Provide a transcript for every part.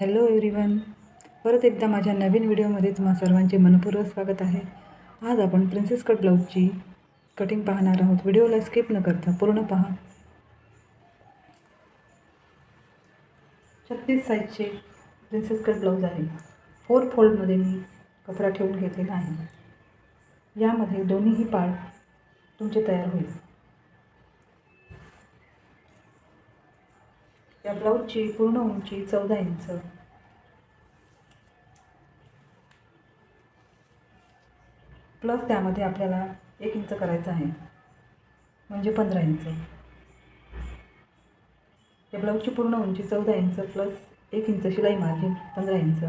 Hello everyone. परत एकदा माझ्या नवीन व्हिडिओमध्ये तुम्हा सर्वांचे मनपूर्वक स्वागत आहे. आज आपण प्रिन्सेस कट ब्लाऊजची कटिंग पाहणार आहोत. व्हिडिओला स्किप न करता पूर्ण पहा. छत्तीस साईजचे प्रिन्सेस कट ब्लाऊज आहे. फोर फोल्डमध्ये मी कपडा ठेवून घेतलेला आहे. यामध्ये दोन्हीही पार्ट तुमचे तयार होईल. या ब्लाऊजची पूर्ण उंची चौदा इंच. प्लस त्यामध्ये आपल्याला एक इंच करायचं आहे. म्हणजे पंधरा इंच. या ब्लाऊजची पूर्ण उंची चौदा इंच प्लस एक इंच शिलाई मार्जिन पंधरा इंच.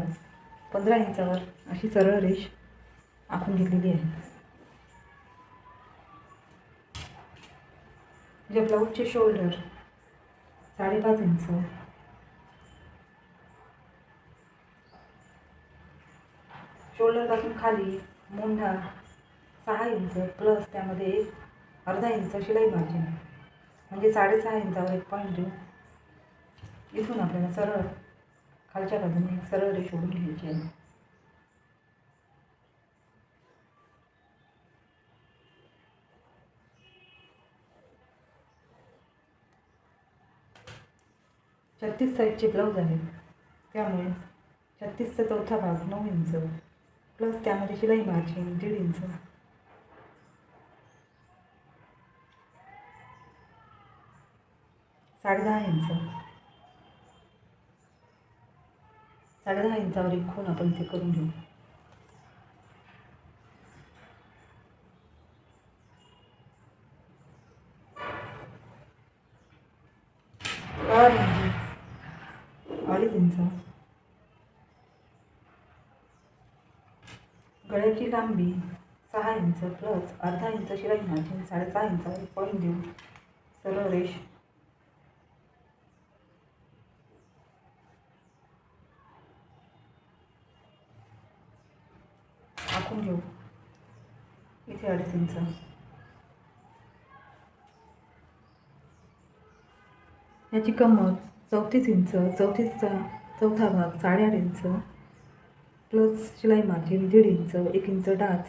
पंधरा इंचावर अशी सरळ रेष आखून घेतलेली आहे. या ब्लाऊजचे शोल्डर साडेपाच इंच. शोल्डरपासून खाली मोंढा सहा इंच प्लस त्यामध्ये एक अर्धा इंच शिलाई मार्जिन म्हणजे साडेसहा इंचावर एक पॉईंट देऊ. इथून आपल्याला सरळ खालच्या बाजूने एक सरळ रेष ओढून घ्यायची आहे. छत्तीस साईजचे ब्लाऊज आहे त्यामुळे छत्तीसचा चौथा भाग नऊ इंच. प्लस त्यामध्ये शिलाई मार्जिन दीड इंच. साडेदहा इंच. साडेदहा इंचावर एक खून आपण ते करून घेऊ. इंच गळ्याची लांबी सहा इंच प्लस अर्धा इंच शिलाई मार्जिन साडेसहा इंचावर एक पॉईंट देऊ? सरळ रेष. आखून घेऊ. इथे अडीच इंच. याची कमर चौतीस इंच चौतीसचा चौथा भाग साडेआठ इंच प्लस शिलाई मार्जिन दीड इंच एक इंच डाच.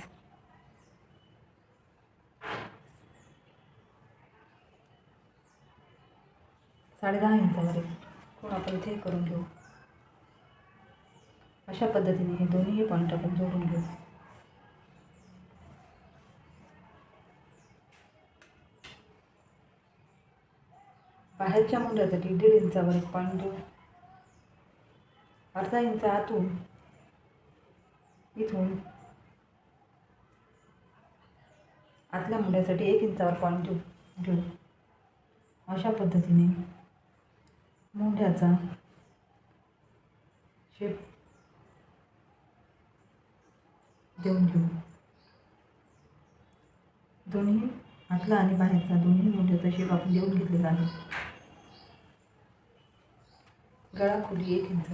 साडेदहा इंचावर कोण आपण इथे करून घेऊ? अशा पद्धतीने हे दोन्ही पॉईंट आपण जोडून घेऊ. बाहेरच्या मुंड्यासाठी दीड इंचावर एक पॉईंट देऊ अर्धा इंच आतून इथून. आतल्या मुंड्यासाठी एक इंचावर पॉईंट देऊ घेऊ अशा पद्धतीने मुंड्याचा शेप देऊन घेऊ दोन्ही आतला आणि बाहेरचा दोन्ही मुंड्याचा शेप आपण देऊन घेतलेला आहे. गळा खुली एक इंच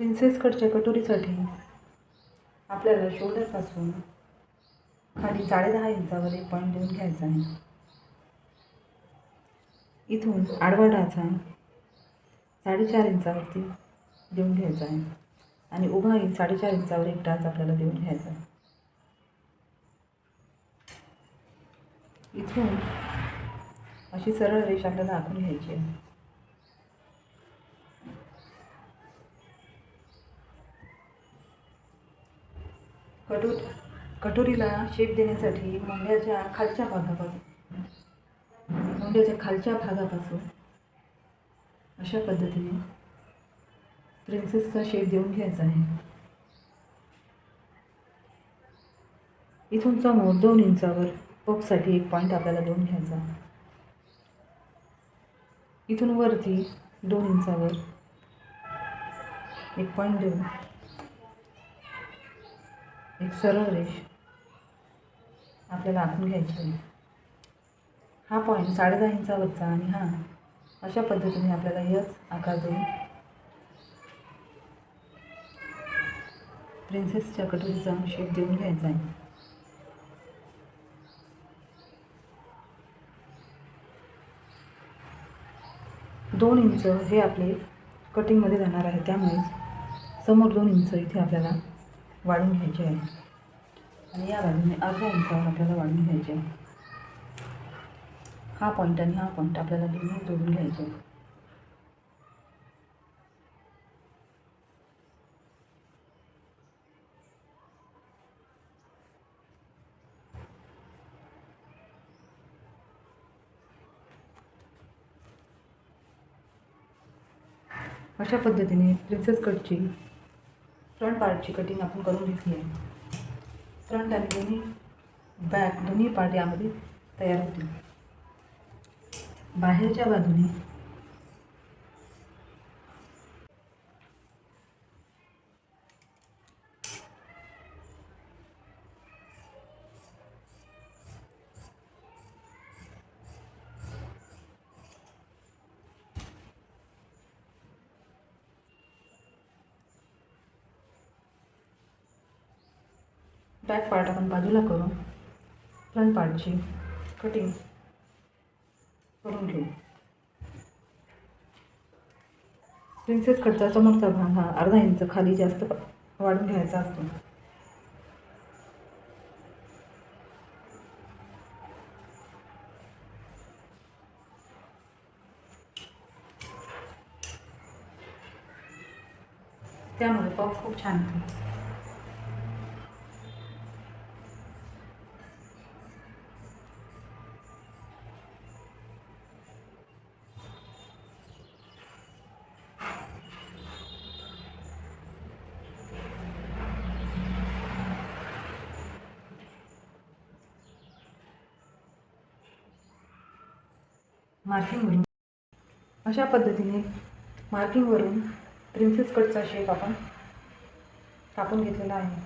प्रिन्सेस कटच्या कटोरीसाठी आपल्याला शोल्डरपासून खाली साडेदहा इंचावर एक पॉईंट देऊन घ्यायचा आहे. इथून आडवा डाचा साडेचार इंचावरती देऊन घ्यायचा आहे. आणि उभाही साडेचार इंचावर एक टाच आपल्याला देऊन घ्यायचा आहे. इथून अशी सरळ रेष आपल्याला आखून घ्यायची आहे. कटोर कटोरीला शेप देण्यासाठी मुंड्याच्या खालच्या भागापासून मुंड्याच्या खालच्या भागापासून अशा पद्धतीने प्रिन्सेसचा शेप देऊन घ्यायचा आहे. इथून समोर दोन इंचावर पपसाठी एक पॉईंट आपल्याला देऊन घ्यायचा. इथून वरती दोन इंचावर एक पॉईंट देऊन एक सरळ रेष आपल्याला आखून घ्यायची आहे. हा पॉईंट साडेदहा इंचावरचा आणि हा अशा पद्धतीने आपल्याला यच आकार देऊन प्रिन्सेसच्या कटोरीचा शेप देऊन घ्यायचा आहे. दोन इंच हे आपले कटिंगमध्ये जाणार आहे. त्यामुळे समोर दोन इंच इथे आपल्याला वाढून घ्यायचे आहे. आणि या बाजूने अर्ध्या इंचावर आपल्याला वाढून घ्यायचे आहे. हा पॉईंट आणि हा पॉईंट आपल्याला दोन्ही जोडून घ्यायचे आहे. अशा पद्धतीने प्रिन्सेस कटची फ्रंट पार्टची कटिंग आपण करून घेतली आहे. फ्रंट आणि दोन्ही बॅक दोन्ही पार्ट यामध्ये तयार होतील. बाहेरच्या बाजूने बॅक पार्ट आपण बाजूला करू फ्रंट पार्टची कटिंग करून घेऊ. प्रिन्सेस कटचा समोरचा भाग हा अर्धा इंच खाली जास्त वाढून घ्यायचा असतो. त्यामुळे पॉप खूप छान होतो. मार्किंगवरून अशा पद्धतीने मार्किंगवरून प्रिन्सेस कटचा शेप आपण कापून घेतलेला आहे.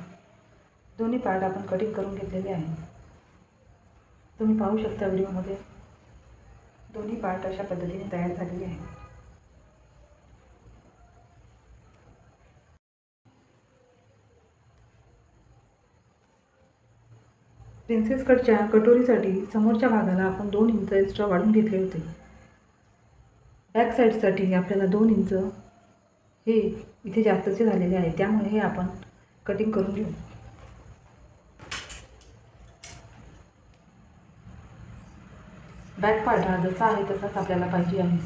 दोन्ही पार्ट आपण कटिंग करून घेतलेले आहे. तुम्ही पाहू शकता व्हिडिओमध्ये दोन्ही पार्ट अशा पद्धतीने तयार झालेले आहे प्रिन्सेस कटच्या कटोरीसाठी समोरच्या भागाला आपण दोन इंच एक्स्ट्रा वाढून घेतले होते. बॅक साईडसाठी आपल्याला दोन इंच हे इथे जास्तचे झालेले आहे त्यामुळे हे आपण कटिंग करून घेऊ. बॅक पार्ट हा जसा आहे तसाच आपल्याला पाहिजे आहे.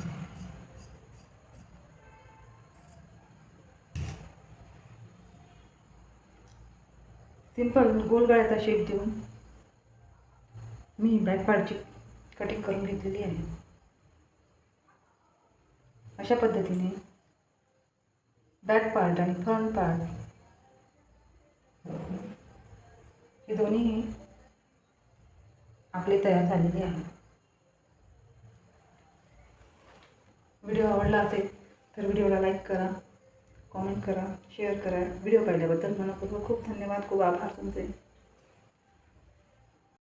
सिंपल गोलगळ्याचा शेप देऊन मी बॅक पार्टची कटिंग करून घेतलेली आहे. अशा पद्धतीने बॅक पार्ट आणि फ्रंट पार्ट हे दोन्ही आपले तयार झालेले आहे. व्हिडिओ आवडला असेल तर व्हिडिओला लाईक करा कॉमेंट करा शेअर करा. व्हिडिओ पाहिल्याबद्दल मनापूर्वक खूप धन्यवाद. खूप आभार तुमचे.